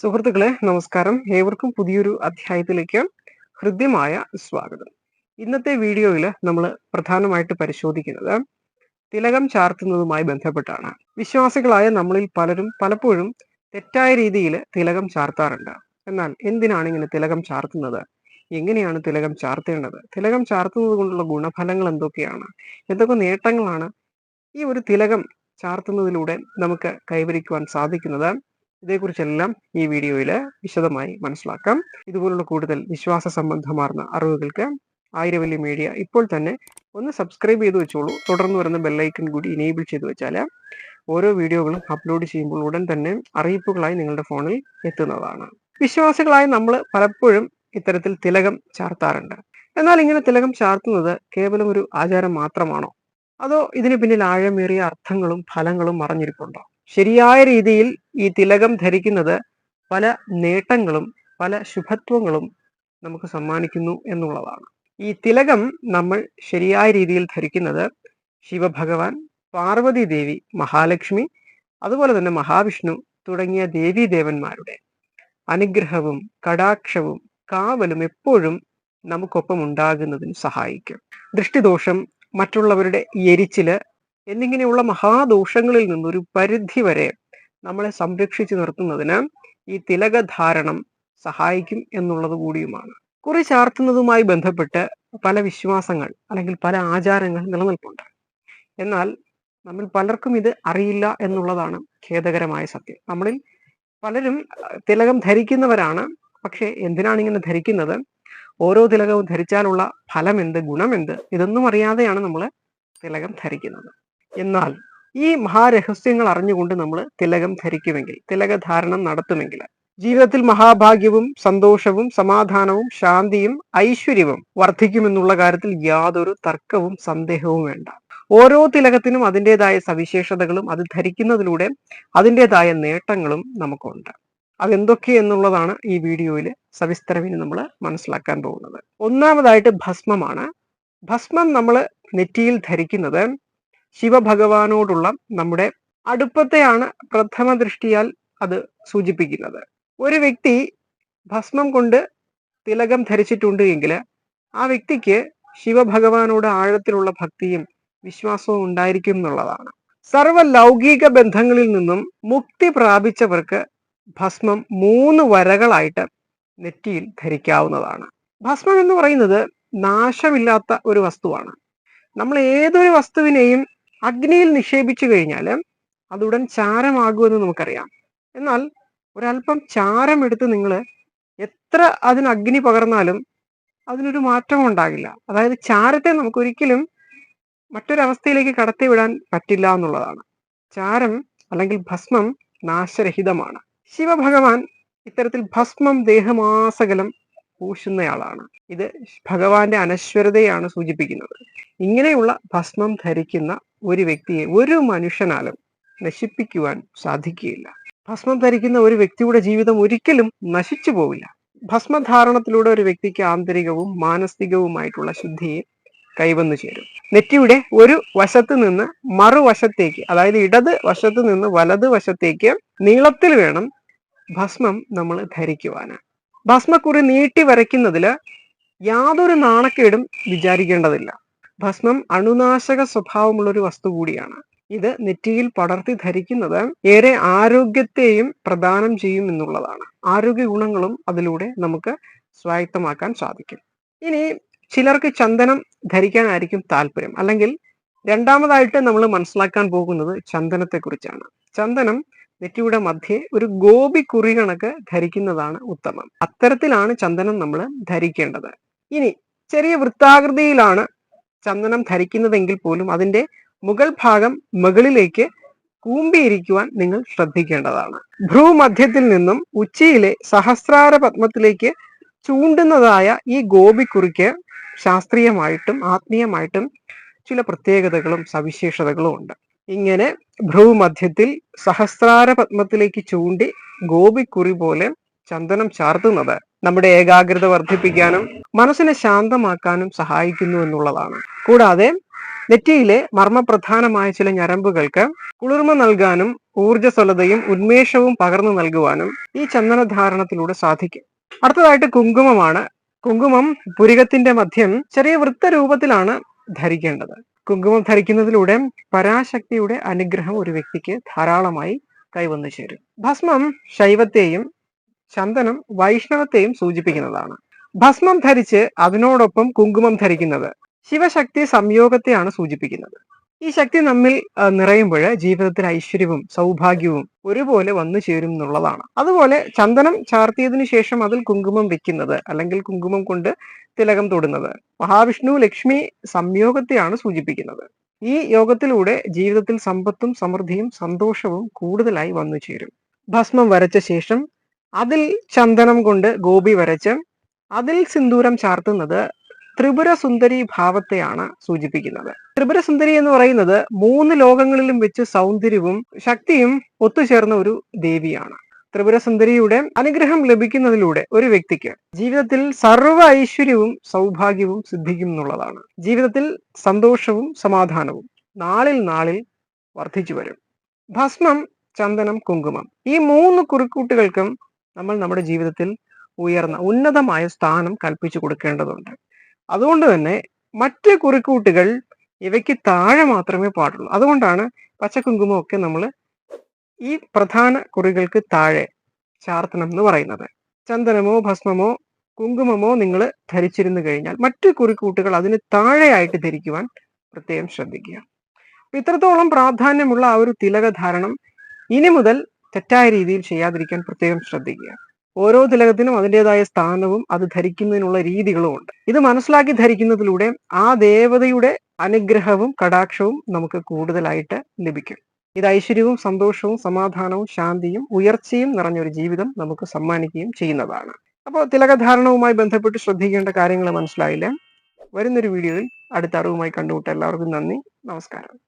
സുഹൃത്തുക്കളെ നമസ്കാരം. ഏവർക്കും പുതിയൊരു അധ്യായത്തിലേക്ക് ഹൃദ്യമായ സ്വാഗതം. ഇന്നത്തെ വീഡിയോയിൽ നമ്മൾ പ്രധാനമായിട്ട് പരിശോധിക്കുന്നത് തിലകം ചാർത്തുന്നതുമായി ബന്ധപ്പെട്ടാണ്. വിശ്വാസികളായ നമ്മളിൽ പലരും പലപ്പോഴും തെറ്റായ രീതിയിൽ തിലകം ചാർത്താറുണ്ട്. എന്നാൽ എന്തിനാണ് ഇങ്ങനെ തിലകം ചാർത്തുന്നത്? എങ്ങനെയാണ് തിലകം ചാർത്തേണ്ടത്? തിലകം ചാർത്തുന്നത് കൊണ്ടുള്ള ഗുണഫലങ്ങൾ എന്തൊക്കെയാണ്? എന്തൊക്കെ നേട്ടങ്ങളാണ് ഈ ഒരു തിലകം ചാർത്തുന്നതിലൂടെ നമുക്ക് കൈവരിക്കുവാൻ സാധിക്കുന്നത്? ഇതേക്കുറിച്ചെല്ലാം ഈ വീഡിയോയിൽ വിശദമായി മനസ്സിലാക്കാം. ഇതുപോലുള്ള കൂടുതൽ വിശ്വാസ സംബന്ധമാർന്ന അറിവുകൾക്ക് ആയിരവല്ലി മീഡിയ ഇപ്പോൾ തന്നെ ഒന്ന് സബ്സ്ക്രൈബ് ചെയ്ത് വെച്ചോളൂ. തുടർന്ന് വരുന്ന ബെല്ലൈക്കൺ കൂടി ഇനേബിൾ ചെയ്ത് വെച്ചാൽ ഓരോ വീഡിയോകളും അപ്ലോഡ് ചെയ്യുമ്പോൾ ഉടൻ തന്നെ അറിയിപ്പുകളായി നിങ്ങളുടെ ഫോണിൽ എത്തുന്നതാണ്. വിശ്വാസികളായി നമ്മൾ പലപ്പോഴും ഇത്തരത്തിൽ തിലകം ചാർത്താറുണ്ട്. എന്നാൽ ഇങ്ങനെ തിലകം ചാർത്തുന്നത് കേവലം ഒരു ആചാരം മാത്രമാണോ? അതോ ഇതിന് പിന്നിൽ ആഴമേറിയ അർത്ഥങ്ങളും ഫലങ്ങളും മറഞ്ഞിരിപ്പുണ്ടോ? ശരിയായ രീതിയിൽ ഈ തിലകം ധരിക്കുന്നത് പല നേട്ടങ്ങളും പല ശുഭത്വങ്ങളും നമുക്ക് സമ്മാനിക്കുന്നു എന്നുള്ളതാണ്. ഈ തിലകം നമ്മൾ ശരിയായ രീതിയിൽ ധരിക്കുന്നത് ശിവഭഗവാൻ പാർവതി ദേവി മഹാലക്ഷ്മി അതുപോലെ തന്നെ മഹാവിഷ്ണു തുടങ്ങിയ ദേവീ ദേവന്മാരുടെ അനുഗ്രഹവും കടാക്ഷവും കാവലും എപ്പോഴും നമുക്കൊപ്പം ഉണ്ടാകുന്നതിന് സഹായിക്കും. ദൃഷ്ടിദോഷം മറ്റുള്ളവരുടെ എരിച്ചിൽ എന്നിങ്ങനെയുള്ള മഹാദോഷങ്ങളിൽ നിന്നൊരു പരിധി വരെ നമ്മളെ സംരക്ഷിച്ചു നിർത്തുന്നതിന് ഈ തിലകധാരണം സഹായിക്കും എന്നുള്ളത് കൂടിയുമാണ്. കുറി ചാർത്തുന്നതുമായി ബന്ധപ്പെട്ട് പല വിശ്വാസങ്ങൾ അല്ലെങ്കിൽ പല ആചാരങ്ങൾ നിലനിൽപ്പുണ്ട്. എന്നാൽ നമ്മൾ പലർക്കും ഇത് അറിയില്ല എന്നുള്ളതാണ് ഖേദകരമായ സത്യം. നമ്മളിൽ പലരും തിലകം ധരിക്കുന്നവരാണ്. പക്ഷേ എന്തിനാണ് ഇങ്ങനെ ധരിക്കുന്നത്? ഓരോ തിലകവും ധരിച്ചാലുള്ള ഫലം എന്ത് ഗുണമെന്ത്? ഇതൊന്നും അറിയാതെയാണ് നമ്മൾ തിലകം ധരിക്കുന്നത്. എന്നാൽ ഈ മഹാരഹസ്യങ്ങൾ അറിഞ്ഞുകൊണ്ട് നമ്മൾ തിലകം ധരിക്കുമെങ്കിൽ തിലകധാരണം നടത്തുമെങ്കിൽ ജീവിതത്തിൽ മഹാഭാഗ്യവും സന്തോഷവും സമാധാനവും ശാന്തിയും ഐശ്വര്യവും വർദ്ധിക്കുമെന്നുള്ള കാര്യത്തിൽ യാതൊരു തർക്കവും സന്ദേഹവും വേണ്ട. ഓരോ തിലകത്തിനും അതിന്റെതായ സവിശേഷതകളും അത് ധരിക്കുന്നതിലൂടെ അതിന്റെതായ നേട്ടങ്ങളും നമുക്കുണ്ട്. അതെന്തൊക്കെ എന്നുള്ളതാണ് ഈ വീഡിയോയിൽ സവിസ്തരമിന് നമ്മൾ മനസ്സിലാക്കാൻ പോകുന്നത്. ഒന്നാമതായിട്ട് ഭസ്മമാണ്. ഭസ്മം നമ്മൾ നെറ്റിയിൽ ധരിക്കുന്നത് ശിവഭഗവാനോടുള്ള നമ്മുടെ അടുപ്പത്തെയാണ് പ്രഥമ ദൃഷ്ടിയാൽ അത് സൂചിപ്പിക്കുന്നത്. ഒരു വ്യക്തി ഭസ്മം കൊണ്ട് തിലകം ധരിച്ചിട്ടുണ്ട് എങ്കിൽ ആ വ്യക്തിക്ക് ശിവഭഗവാനോട് ആഴത്തിലുള്ള ഭക്തിയും വിശ്വാസവും ഉണ്ടായിരിക്കും എന്നുള്ളതാണ്. സർവ ലൗകിക ബന്ധങ്ങളിൽ നിന്നും മുക്തി പ്രാപിച്ചവർക്ക് ഭസ്മം മൂന്ന് വരകളായിട്ട് നെറ്റിയിൽ ധരിക്കാവുന്നതാണ്. ഭസ്മം എന്ന് പറയുന്നത് നാശമില്ലാത്ത ഒരു വസ്തുവാണ്. നമ്മൾ ഏതൊരു വസ്തുവിനെയും അഗ്നിയിൽ നിക്ഷേപിച്ചു കഴിഞ്ഞാൽ അതുടൻ ചാരമാകുമെന്ന് നമുക്കറിയാം. എന്നാൽ ഒരല്പം ചാരം എടുത്ത് നിങ്ങൾ എത്ര അതിന് അഗ്നി പകർന്നാലും അതിനൊരു മാറ്റം ഉണ്ടാകില്ല. അതായത് ചാരത്തെ നമുക്ക് ഒരിക്കലും മറ്റൊരവസ്ഥയിലേക്ക് കടത്തിവിടാൻ പറ്റില്ല എന്നുള്ളതാണ്. ചാരം അല്ലെങ്കിൽ ഭസ്മം നാശരഹിതമാണ്. ശിവഭഗവാൻ ഇത്തരത്തിൽ ഭസ്മം ദേഹമാസകലം പൂശുന്നയാളാണ്. ഇത് ഭഗവാന്റെ അനശ്വരതയാണ് സൂചിപ്പിക്കുന്നത്. ഇങ്ങനെയുള്ള ഭസ്മം ധരിക്കുന്ന ഒരു വ്യക്തിയെ ഒരു മനുഷ്യനാലും നശിപ്പിക്കുവാൻ സാധിക്കുകയില്ല. ഭസ്മം ധരിക്കുന്ന ഒരു വ്യക്തിയുടെ ജീവിതം ഒരിക്കലും നശിച്ചു പോവില്ല. ഭസ്മധാരണത്തിലൂടെ ഒരു വ്യക്തിക്ക് ആന്തരികവും മാനസികവുമായിട്ടുള്ള ശുദ്ധിയെ കൈവന്നു ചേരും. നെറ്റിയുടെ ഒരു വശത്ത് നിന്ന് മറുവശത്തേക്ക് അതായത് ഇടത് വശത്ത് നിന്ന് വലത് വശത്തേക്ക് നീളത്തിൽ വേണം ഭസ്മം നമ്മൾ ധരിക്കുവാന്. ഭസ്മക്കുറി നീട്ടി വരയ്ക്കുന്നതിൽ യാതൊരു നാണക്കേടും വിചാരിക്കേണ്ടതില്ല. ഭസ്മം അണുനാശക സ്വഭാവമുള്ള ഒരു വസ്തു കൂടിയാണ്. ഇത് നെറ്റിയിൽ പടർത്തി ധരിക്കുന്നത് ഏറെ ആരോഗ്യത്തെയും പ്രദാനം ചെയ്യും എന്നുള്ളതാണ്. ആരോഗ്യ ഗുണങ്ങളും അതിലൂടെ നമുക്ക് സ്വായത്തമാക്കാൻ സാധിക്കും. ഇനി ചിലർക്ക് ചന്ദനം ധരിക്കാനായിരിക്കും താല്പര്യം. അല്ലെങ്കിൽ രണ്ടാമതായിട്ട് നമ്മൾ മനസ്സിലാക്കാൻ പോകുന്നത് ചന്ദനത്തെ കുറിച്ചാണ് ചന്ദനം നെറ്റിയുടെ മധ്യേ ഒരു ഗോപി കുറി കണക്ക് ധരിക്കുന്നതാണ് ഉത്തമം. അത്തരത്തിലാണ് ചന്ദനം നമ്മൾ ധരിക്കേണ്ടത്. ഇനി ചെറിയ വൃത്താകൃതിയിലാണ് ചന്ദനം ധരിക്കുന്നതെങ്കിൽ പോലും അതിന്റെ മുകൾ ഭാഗം മുകളിലേക്ക് കൂമ്പിയിരിക്കുവാൻ നിങ്ങൾ ശ്രദ്ധിക്കേണ്ടതാണ്. ഭ്രൂമധ്യത്തിൽ നിന്നും ഉച്ചയിലെ സഹസ്രാര പത്മത്തിലേക്ക് ചൂണ്ടുന്നതായ ഈ ഗോപിക്കുറിക്ക് ശാസ്ത്രീയമായിട്ടും ആത്മീയമായിട്ടും ചില പ്രത്യേകതകളും സവിശേഷതകളും ഉണ്ട്. ഇങ്ങനെ ഭ്രൂമധ്യത്തിൽ സഹസ്രാര പത്മത്തിലേക്ക് ചൂണ്ടി ഗോപിക്കുറി പോലെ ചന്ദനം ചാർത്തുന്നത് നമ്മുടെ ഏകാഗ്രത വർദ്ധിപ്പിക്കാനും മനസ്സിനെ ശാന്തമാക്കാനും സഹായിക്കുന്നു എന്നുള്ളതാണ്. കൂടാതെ നെറ്റിയിലെ മർമ്മപ്രധാനമായ ചില ഞരമ്പുകൾക്ക് കുളിർമ നൽകാനും ഊർജസ്വലതയും ഉന്മേഷവും പകർന്നു നൽകുവാനും ഈ ചന്ദനധാരണത്തിലൂടെ സാധിക്കും. അടുത്തതായിട്ട് കുങ്കുമമാണ്. കുങ്കുമം പുരികത്തിന്റെ മധ്യം ചെറിയ വൃത്ത രൂപത്തിലാണ് ധരിക്കേണ്ടത്. കുങ്കുമം ധരിക്കുന്നതിലൂടെ പരാശക്തിയുടെ അനുഗ്രഹം ഒരു വ്യക്തിക്ക് ധാരാളമായി കൈവന്നു ചേരും ഭസ്മം ശൈവത്തെയും ചന്ദനം വൈഷ്ണവത്തെയും സൂചിപ്പിക്കുന്നതാണ്. ഭസ്മം ധരിച്ച് അതിനോടൊപ്പം കുങ്കുമം ധരിക്കുന്നത് ശിവശക്തി സംയോഗത്തെയാണ് സൂചിപ്പിക്കുന്നത്. ഈ ശക്തി നമ്മിൽ നിറയുമ്പോൾ ജീവിതത്തിൽ ഐശ്വര്യവും സൗഭാഗ്യവും ഒരുപോലെ വന്നു ചേരും എന്നുള്ളതാണ്. അതുപോലെ ചന്ദനം ചാർത്തിയതിനു ശേഷം അതിൽ കുങ്കുമം വെക്കുന്നത് അല്ലെങ്കിൽ കുങ്കുമം കൊണ്ട് തിലകം തൊടുന്നത് മഹാവിഷ്ണു ലക്ഷ്മി സംയോഗത്തെയാണ് സൂചിപ്പിക്കുന്നത്. ഈ യോഗത്തിലൂടെ ജീവിതത്തിൽ സമ്പത്തും സമൃദ്ധിയും സന്തോഷവും കൂടുതലായി വന്നു ചേരും. ഭസ്മം വരച്ച ശേഷം അതിൽ ചന്ദനം കൊണ്ട് ഗോപി വരച്ച് അതിൽ സിന്ദൂരം ചാർത്തുന്നത് ത്രിപുര സുന്ദരി ഭാവത്തെയാണ് സൂചിപ്പിക്കുന്നത്. ത്രിപുര സുന്ദരി എന്ന് പറയുന്നത് മൂന്ന് ലോകങ്ങളിലും വെച്ച് സൗന്ദര്യവും ശക്തിയും ഒത്തുചേർന്ന ഒരു ദേവിയാണ്. ത്രിപുര സുന്ദരിയുടെ അനുഗ്രഹം ലഭിക്കുന്നതിലൂടെ ഒരു വ്യക്തിക്ക് ജീവിതത്തിൽ സർവ ഐശ്വര്യവും സൗഭാഗ്യവും സിദ്ധിക്കും എന്നുള്ളതാണ്. ജീവിതത്തിൽ സന്തോഷവും സമാധാനവും നാളിൽ നാളിൽ വർദ്ധിച്ചു വരും. ഭസ്മം ചന്ദനം കുങ്കുമം ഈ മൂന്ന് കുറിക്കൂട്ടുകൾക്കും നമ്മൾ നമ്മുടെ ജീവിതത്തിൽ ഉയർന്ന ഉന്നതമായ സ്ഥാനം കൽപ്പിച്ചു കൊടുക്കേണ്ടതുണ്ട്. അതുകൊണ്ട് തന്നെ മറ്റ് കുറിക്കൂട്ടുകൾ ഇവയ്ക്ക് താഴെ മാത്രമേ പാടുള്ളൂ. അതുകൊണ്ടാണ് പച്ചക്കുങ്കുമൊക്കെ നമ്മൾ ഈ പ്രധാന കുറികൾക്ക് താഴെ ചാർത്തണം എന്ന് പറയുന്നത്. ചന്ദനമോ ഭസ്മമോ കുങ്കുമമോ നിങ്ങൾ ധരിച്ചിരുന്നു കഴിഞ്ഞാൽ മറ്റു കുറിക്കൂട്ടുകൾ അതിന് താഴെയായിട്ട് ധരിക്കുവാൻ പ്രത്യേകം ശ്രദ്ധിക്കുക. ഇത്രത്തോളം പ്രാധാന്യമുള്ള ആ ഒരു തിലകധാരണം ഇനി മുതൽ തെറ്റായ രീതിയിൽ ചെയ്യാതിരിക്കാൻ പ്രത്യേകം ശ്രദ്ധിക്കുക. ഓരോ തിലകത്തിനും അതിന്റെതായ സ്ഥാനവും അത് ധരിക്കുന്നതിനുള്ള രീതികളും ഉണ്ട്. ഇത് മനസ്സിലാക്കി ധരിക്കുന്നതിലൂടെ ആ ദേവതയുടെ അനുഗ്രഹവും കടാക്ഷവും നമുക്ക് കൂടുതലായിട്ട് ലഭിക്കും. ഇത് ഐശ്വര്യവും സന്തോഷവും സമാധാനവും ശാന്തിയും ഉയർച്ചയും നിറഞ്ഞൊരു ജീവിതം നമുക്ക് സമ്മാനിക്കുകയും ചെയ്യുന്നതാണ്. അപ്പോൾ തിലകധാരണവുമായി ബന്ധപ്പെട്ട് ശ്രദ്ധിക്കേണ്ട കാര്യങ്ങൾ മനസ്സിലായില്ല? വരുന്നൊരു വീഡിയോയിൽ അടുത്ത അറിവുമായി കണ്ടുമുട്ട എല്ലാവർക്കും നന്ദി. നമസ്കാരം.